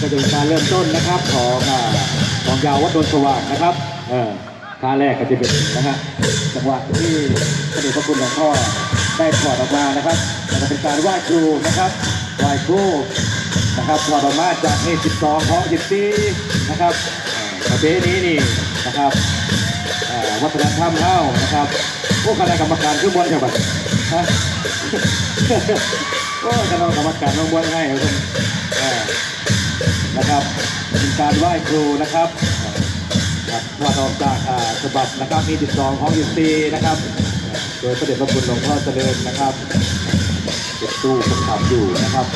ก็จะเป็นการเริ่มต้นนะครับของของยาววัดโดนสว่างนะครับเออท่าแรกก็จะเป็นนะฮะจังหวะที่พระเดชพระคุณหลวงพ่อได้ถอดออกมานะครับแล้วก็เป็นการไหว้ครูนะครับไหว้ครูนะครับถอดออกมาจากนี่12ของ14นะครับประเพณีนี่นะครับวัฒนธรรมเฮานะครับพวกคณะกรรมการขึ้นบนใช่ปะฮะโอ้คณะกรรมการลงบนให้ครับเออ นะครับเป็นการไหว้ครูนะครับครับถอดออกจากอ่าฉบับนะครับมี12ของ14นะครับ โดยพระเดชพระคุณหลวงพ่อเจริญนะครับเก็บตู้ประทับอยู่นะครับ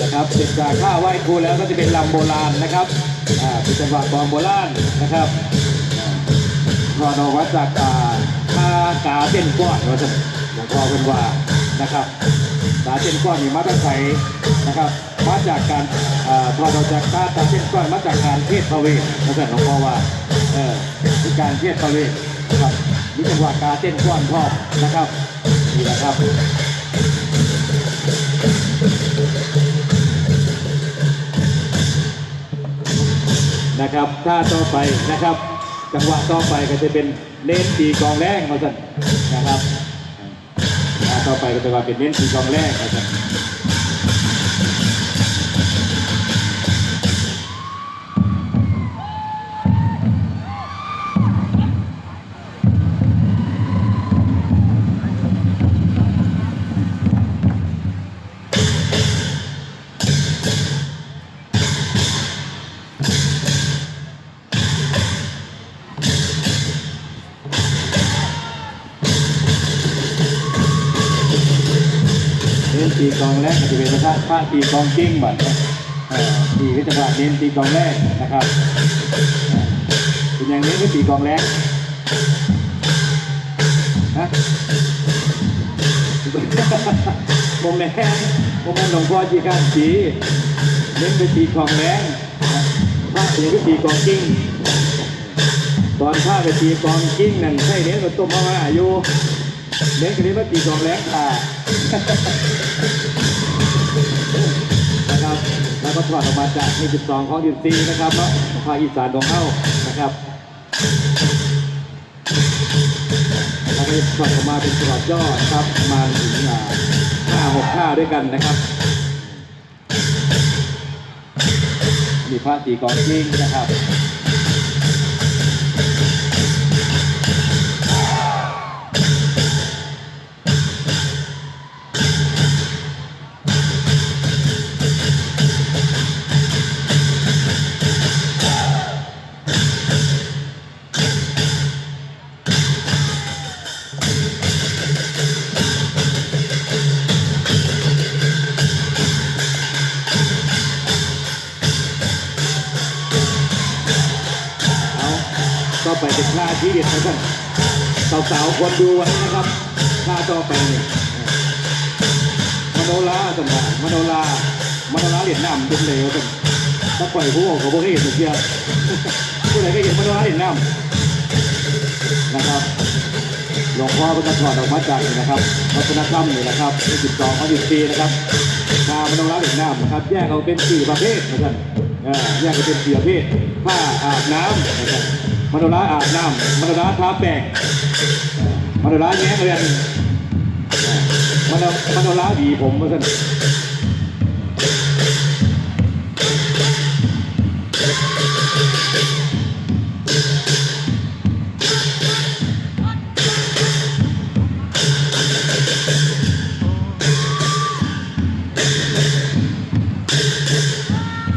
นะครับเสร็จจากข้าไหว้ครูแล้วก็จะเป็นลำโบราณนะครับอ่าเป็นจังหวะกองโบราณนะครับ พอเรวัดจากาท่ากาเต้นก้อนเราจะหลวงพ่อเป็นว่านะครับกาเต้นก้อนนี่มาตั้งแต่นะครับ มาจากการพอเราจากกาตาเต้นก้อนมาจากการเทศพระเวทเราจะหลวงพ่อว่าเออคือการเทศพระเวทนะครับนี่จังหวะกาเต้นก้อนพ่อนะครับนี่นะครับนะครับท่าต่อไปนะครับ จังหวะต่อไปก็จะเป็นเน้นตีกองแรงมาสั่นนะครับต่อไปก็จะว่าเป็นเน้นตีกองแรงมาสั่น กองแรงก็จะเป็นท่าท่าตีกองกิ้งบัดนะเอ่อตีก็จะว่าเน้นตีกองแรงนะครับเป็นอย่างนี้ก็ตีกองแรงฮะโมเมนต์โมเมนต์หลวงพ่อจีการสีเน้นไปตีกองแรงพระเสียก็ตีกองกิ้งตอนข้าไปตีกองกิ้งนั่นใช่เน้นกับต้มมะม่าอยู่เน้นกันนี้ว่าตีกองแรงค่ะ ก็ถอดออกมาจากมี12 ของ14นะครับเนาะภาคอีสานของเฮานะครับแล้วก็ถอดออกมาเป็นสลับยอดครับมาถึงอ่าห้าหกห้าด้วยกันนะครับมีพระตีกองจริงนะครับ ไปเป็นท่าที่เด็ดนะท่านสาวๆควรดูไว้นะครับท่าต่อไปเนี่ยมโนราสันดามโนรามโนราเหรียญน้ำเป็นเหลวเป็นถ้าปล่อยผู้เขาบอกให้เห็นเสียผู้ใดก็เห็นมโนราเหรียญน้ำนะครับหลวงพ่อเป็นถอดออกมาจากนี่นะครับวัฒนธรรมนี่นะครับที่สิบสองเขาสิบปีนะครับชามโนราเหรียญน้ำนะครับ แยกออกเป็นสี่ประเภทนะครับแยกออกเป็นสี่ประเภทผ้าอาบน้ำนะครับ มโนราอาบน้ำมโนราทาแป้งเอ่อมโนราแย้งเรียนเอ่อมโนมโนราหวีผมมาสน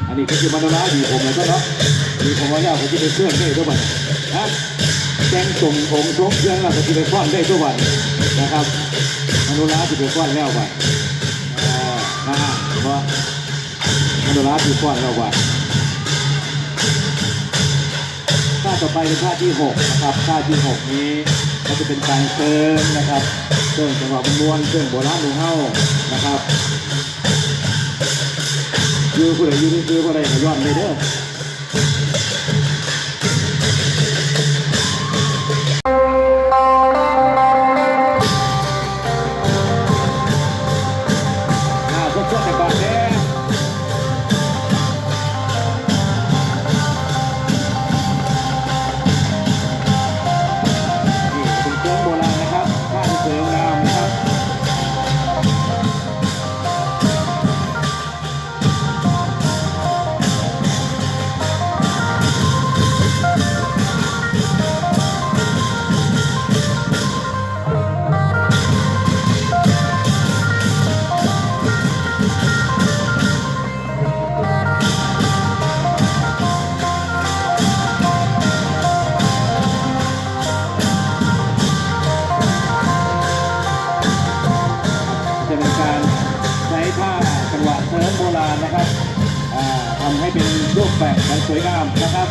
อันนี้ก็คือมโนราดีผมเลยก็เนาะ ดีผมว่าเนี่ยผมจะไปเครื่องได้ทุกวันนะแจ้งส่งผมชกเครื่องแล้วก็จะไปฟ้อนได้ทุกวันนะครับมโนราจะไปฟ้อนแล้ววันอ่านะฮะเพราะมโนราจะฟ้อนแล้ววันท่าต่อไปเป็นท่าที่หกนะครับท่าที่หกนี้ก็จะเป็นการเติมนะครับเติมจังหวะเป็นมวนเติมโบราณขอเฮานะครับยู่ผู้ใดอยู่นี่คือผู้ใดก็ย้อนเลยเด้อ บราณนะครับทำให้เป็นรูปแบบสวยงามนะครับ